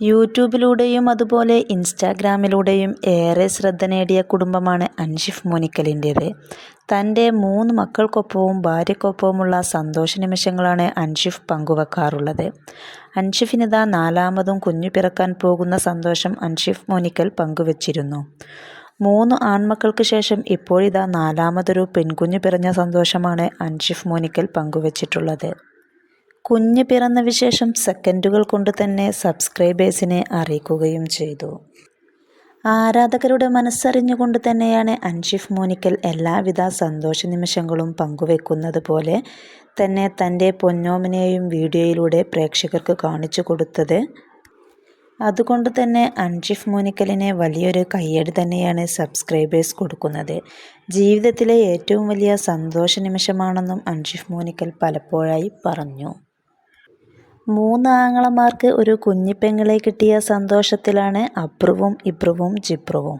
യൂട്യൂബിലൂടെയും അതുപോലെ ഇൻസ്റ്റാഗ്രാമിലൂടെയും ഏറെ ശ്രദ്ധ നേടിയ കുടുംബമാണ് അൻഷിഫ് മോനിക്കലിന്റേത്. തന്റെ മൂന്ന് മക്കൾക്കൊപ്പവും ഭാര്യയ്ക്കൊപ്പവുമുള്ള സന്തോഷ നിമിഷങ്ങളാണ് അൻഷിഫ് പങ്കുവെക്കാറുള്ളത്. അൻഷിഫിനിതാ നാലാമതും കുഞ്ഞു പിറക്കാൻ പോകുന്ന സന്തോഷം അൻഷിഫ് മോനിക്കൽ പങ്കുവച്ചിരുന്നു. മൂന്ന് ആൺമക്കൾക്ക് ശേഷം ഇപ്പോഴിതാ നാലാമതൊരു പെൺകുഞ്ഞു പിറഞ്ഞ സന്തോഷമാണ് അൻഷിഫ് മോനിക്കൽ പങ്കുവച്ചിട്ടുള്ളത്. കുഞ്ഞ് പിറന്ന വിശേഷം സെക്കൻഡുകൾ കൊണ്ട് തന്നെ സബ്സ്ക്രൈബേഴ്സിനെ അറിയിക്കുകയും ചെയ്തു. ആരാധകരുടെ മനസ്സറിഞ്ഞുകൊണ്ട് തന്നെയാണ് അൻഷിഫ് മോനിക്കൽ എല്ലാവിധ സന്തോഷ നിമിഷങ്ങളും പങ്കുവെക്കുന്നത് പോലെ തന്നെ തന്റെ പൊന്നോമിനെയും വീഡിയോയിലൂടെ പ്രേക്ഷകർക്ക് കാണിച്ചു കൊടുത്തത്. അതുകൊണ്ട് തന്നെ അൻഷിഫ് മോനിക്കലിനെ വലിയൊരു കയ്യടി തന്നെയാണ് സബ്സ്ക്രൈബേഴ്സ് കൊടുക്കുന്നത്. ജീവിതത്തിലെ ഏറ്റവും വലിയ സന്തോഷ നിമിഷമാണെന്നും അൻഷിഫ് മോനിക്കൽ പലപ്പോഴായി പറഞ്ഞു. മൂന്ന് ആങ്ങളമാർക്ക് ഒരു കുഞ്ഞിപ്പെങ്ങളെ കിട്ടിയ സന്തോഷത്തിലാണ് അപ്രുവും ഇപ്രുവും ജിപ്രുവും.